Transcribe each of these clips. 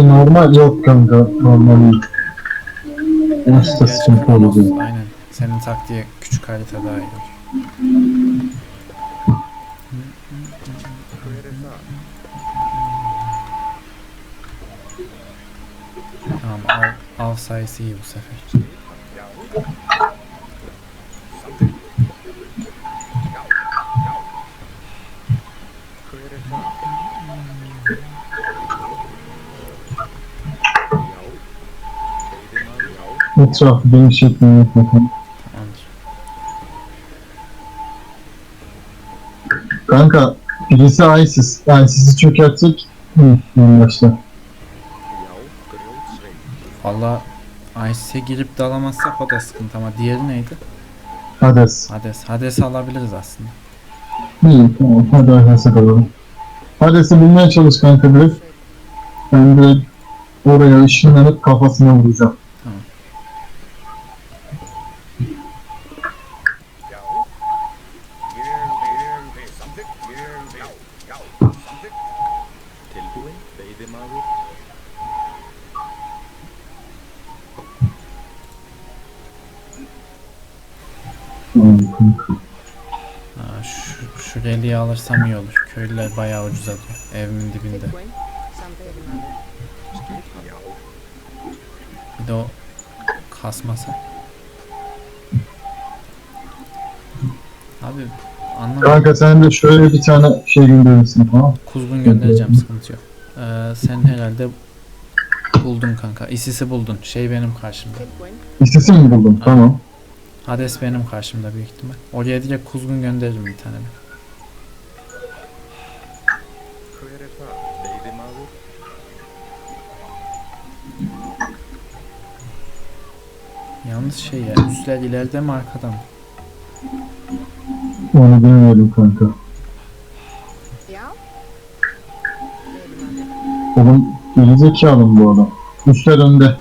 Şey normal yok kanka. Normal değil. Nasıl Gerçi sıkıntı? Aynen. Senin taktiği küçük harita daha iyi. Tamam av, av sayısı iyi bu sefer. Etrafı genişletmeyi yapmak. Tamamdır. Kanka birisi ISIS. ISIS'i çökertsek hı, en başta. Valla IC'e girip dalamazsak o da sıkıntı ama diğeri neydi? Hades. Hades. Hades'i alabiliriz aslında. İyi tamam hadi Hades'e kalalım. Hades'i bulmaya çalış kanka direkt. Ben direkt oraya ışınlanıp kafasına vuracağım. Ha, şu, şu reliği alırsam iyi olur. Köylüler bayağı ucuz alıyor. Evimin dibinde. Bir de o kasmasa. Abi anlamadım. Kanka sen de şöyle bir tane şey gönderirsin tamam Kuzgun göndereceğim sıkıntı yok. Ee, sen herhalde buldun kanka. İsisi buldun. Şey benim karşımda. İstesi mi buldun? Tamam. Hades benim karşımda büyük ihtimal. Oraya direkt kuzgun gönderirim bir tane. Yalnız şey ya üstler ileride mi arkada mı? Onu bilmiyorum kanka. Oğlum gerizekalı mı bu adam? Üstler önde.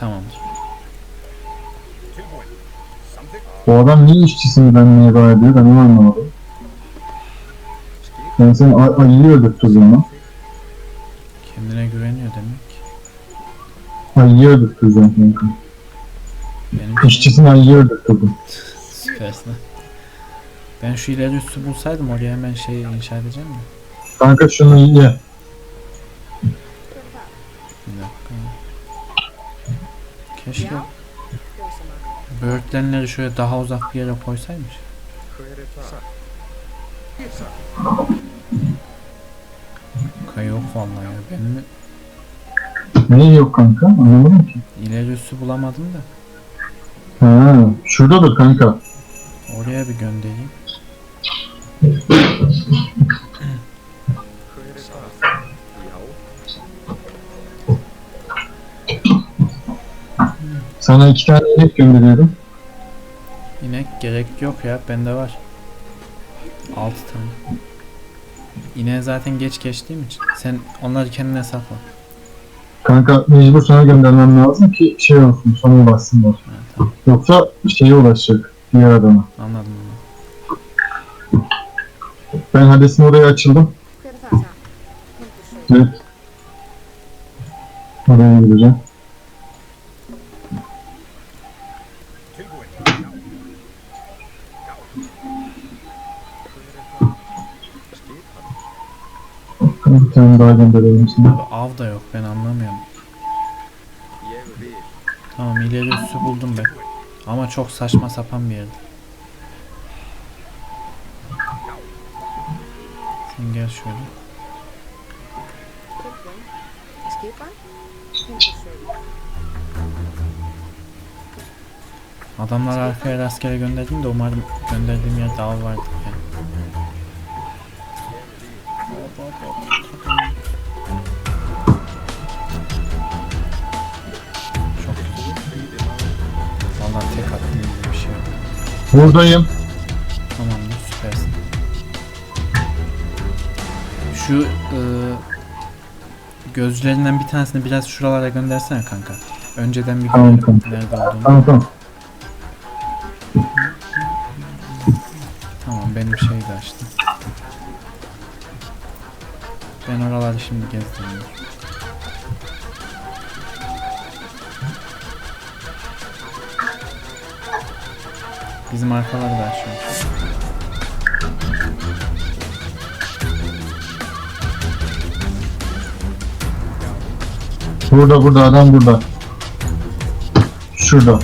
Tamamdır. Bu adam niye işçisini ben niye var ediyor ben onu anlamadım. Ben seni ay ayıyı öldürttürdüm lan. Kendine güveniyor demek. Ayıyı öldürttürdüm kanka. Benim İşçisini ayıyı öldürttürdüm. süpersin. Ben şu ileri üstü bulsaydım oraya hemen şey inşa edeceğim mi? Kanka şunu ye. Bir dakika. Keşke böğürtlenleri şöyle daha uzak bir yere koysaymış. Kaya yok vallahi ya. Ben mi Ne yok kanka anlamadım ki. ileri üstü bulamadım da Ha, şuradadır kanka. oraya bir göndereyim. Sana iki tane inek gönderiyorum. İnek gerek yok ya bende var. 6 tane. İneğe zaten geç geçtiğim için. Sen onları kendine sakla. Kanka mecbur sana göndermem lazım ki şey olsun sana ulaşsınlar. Ha, tamam Yoksa şeye ulaşacak diğer adama. anladım onu. Ben Hades'in oraya açıldım. Evet. Oraya gireceğim. Bir tane daha gönderelim sana. Av da yok ben anlamıyorum. Tamam ileri üssü buldum ben. Ama çok saçma sapan bir yerde. Sen gel şöyle. Adamlar arkaya rastgele gönderdim de umarım gönderdiğim yerde av vardır yani. Çok güzel. Vallahi tek attım gibi bir şey yok. Buradayım. Tamamdır süpersin. Şu e, gözcülerinden bir tanesini biraz şuralara göndersene kanka. Önceden bir Tamam, görelim tamam. nerede olduğunu. Tamam tamam. benim şeyi de açtı. Ben oraları şimdi gezdim. Bizim arkaları da açıyor. Burada burada adam burada. Şurada.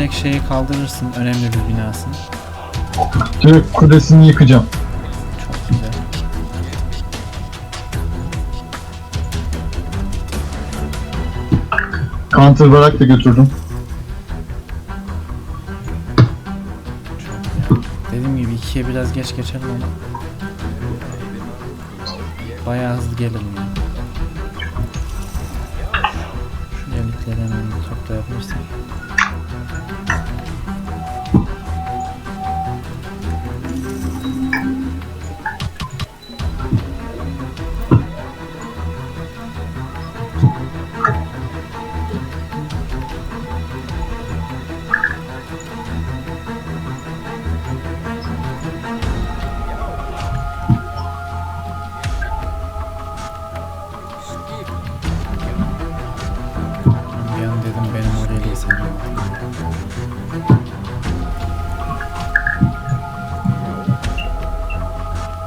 Direkt şeyi kaldırırsın önemli bir binasını. Direkt kulesini yıkacağım. Çok güzel. Counter barak da götürdüm. Dediğim gibi ikiye biraz geç geçelim ama bayağı hızlı gelelim yani.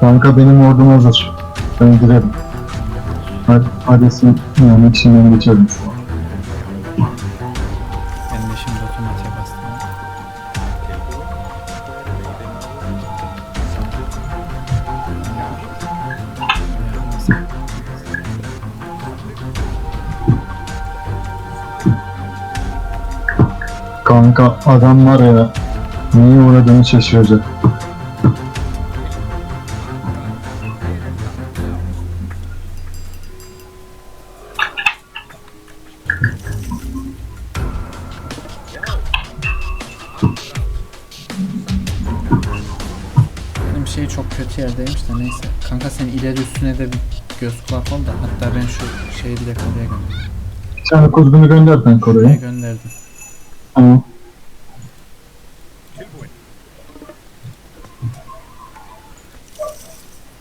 Kanka benim ordum hazır. Ben girerim. Hadi, Hades'in yani içinden geçelim şu an. Ben de şimdi otomatiğe bastım. Kanka adam var ya neye uğradığını şaşıracak. Kötü yerdeymiş de neyse. Kanka sen ileri üstüne de bir göz kulak ol da hatta ben şu şeyi direkt oraya gönderdim. Tane kuzgunu gönder kanka Oraya gönderdim. Tamam.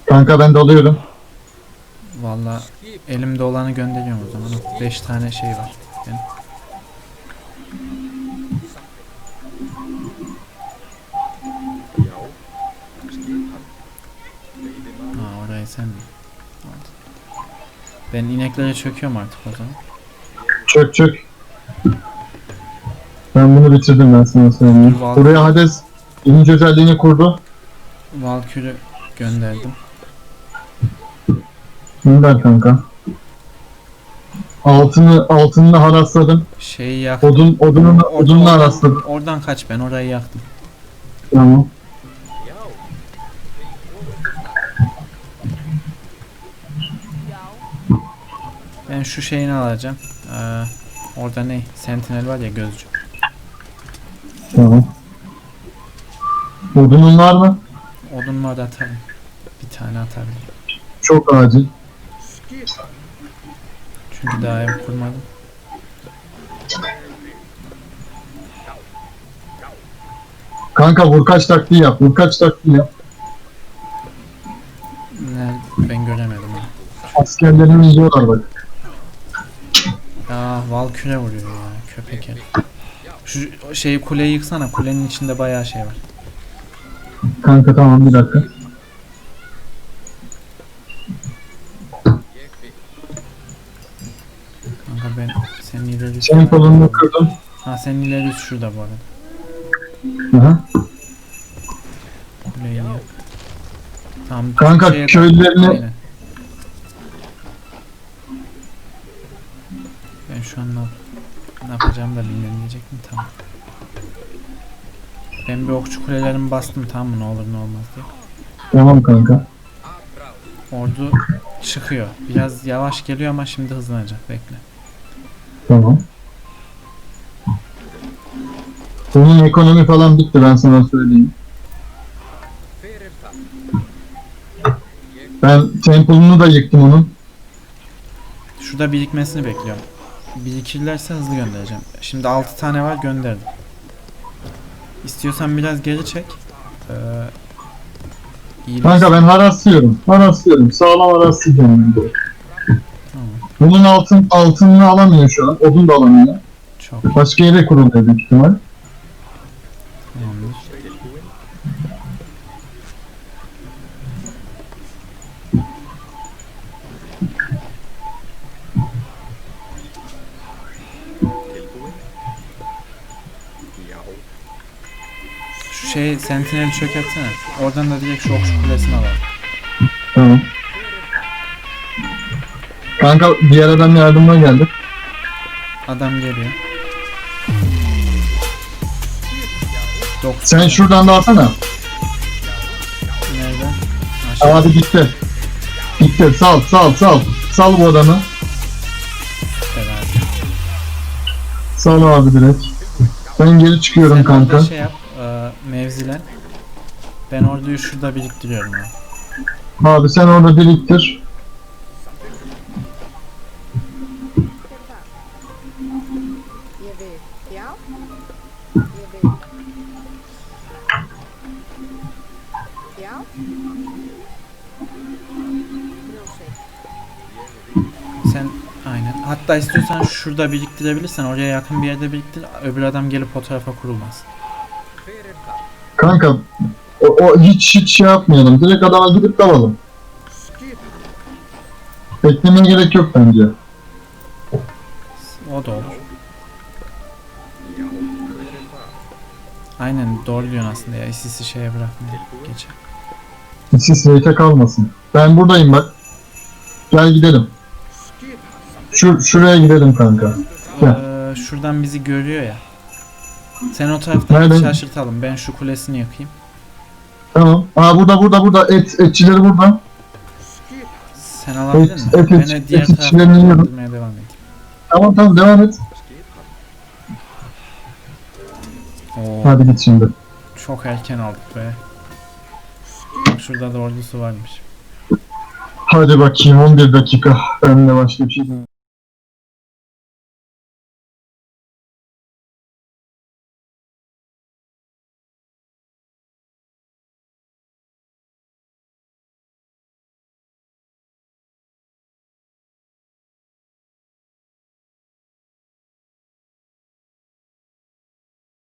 Kanka ben dalıyorum. Valla elimde olanı gönderiyorum o zaman. 5 tane şey var. Benim. Ben ineklere çöküyorum artık o zaman. Çök çök. Ben bunu bitirdim ben sana söyleyeyim. Val- Buraya Hades birinci özelliğini kurdu. Valkür'ü gönderdim. Gönder kanka. Altını altını harasladım. Şeyi yaktım. Odun odununu oradan- harasladım. Oradan kaç ben orayı yaktım. Tamam. Ben şu şeyini alacağım. Ee, orada ne? Sentinel var ya gözcü. Tamam. Odunun var mı? Odun var da atarım. Bir tane atabilirim. Çok acil. Çünkü daha ev kurmadım. Kanka vurkaç taktiği yap. Vurkaç taktiği yap. Nerede? Ben göremedim onu. Askerlerini yiyorlar bak. Valküre vuruyor ya köpek herif. Şu şeyi kuleyi yıksana. Kulenin içinde bayağı şey var. Kanka tamam bir dakika. Kanka ben senin ileri Senin kolunu kırdım. Ha senin ileri şurada bu arada. Aha. Kuleyi yak. Tamam. Kanka, köylülerini- bastım tamam mı ne olur ne olmaz diye. Tamam kanka. Ordu çıkıyor. Biraz yavaş geliyor ama şimdi hızlanacak bekle. Tamam. Bunun ekonomi falan bitti ben sana söyleyeyim. Ben temple'ını da yıktım onun. Şurada birikmesini bekliyorum. Birikirlerse hızlı göndereceğim. Şimdi 6 tane var gönderdim. İstiyorsan biraz geri çek. Ee, iyileş- Kanka ben haraslıyorum. Haraslıyorum. Sağlam haraslayacağım ben de. Tamam. Bunun altın altınını alamıyor şu an. Odun da alamıyor. Çok Başka yere kuruluyor büyük ihtimal. Şey sentineli çökertsene. Oradan da direkt şu okçu kulesini alalım. Tamam. Kanka diğer adam yardıma geldi. Adam geliyor. Doktor. Sen şuradan da alsana. Nereden? Aşağı. Abi gitti. Gitti. Sal sal sal. Sal bu adamı. Beraber. Sal abi direkt. Ben geri çıkıyorum Sen kanka. şey yap, e, mevzilen. Ben orduyu şurada biriktiriyorum ya. Abi sen orada biriktir. Sen aynen. Hatta istiyorsan şurada biriktirebilirsen oraya yakın bir yerde biriktir. Öbür adam gelip o tarafa kurulmaz. Kanka o, o hiç hiç şey yapmayalım. Direkt adama gidip dalalım. Beklemeye gerek yok bence. O da olur. Aynen doğru diyorsun aslında ya. İsisi şeye bırakmıyor. Geçer. Siz reyte kalmasın. Ben buradayım bak. Gel gidelim. Şu, şuraya gidelim kanka. Gel. Ee, şuradan bizi görüyor ya. Sen o taraftan Nereden? şaşırtalım. Ben şu kulesini yakayım. Tamam. Aa burada burada burada et etçileri burada. Sen alabilir Evet, misin? evet, ben evet, de diğer evet, taraftan öldürmeye devam edeyim. Tamam tamam devam et. Oo, Hadi git şimdi. çok erken aldık be. Bak şurada da ordusu varmış. Hadi bakayım 11 dakika. Ben de başka bir şey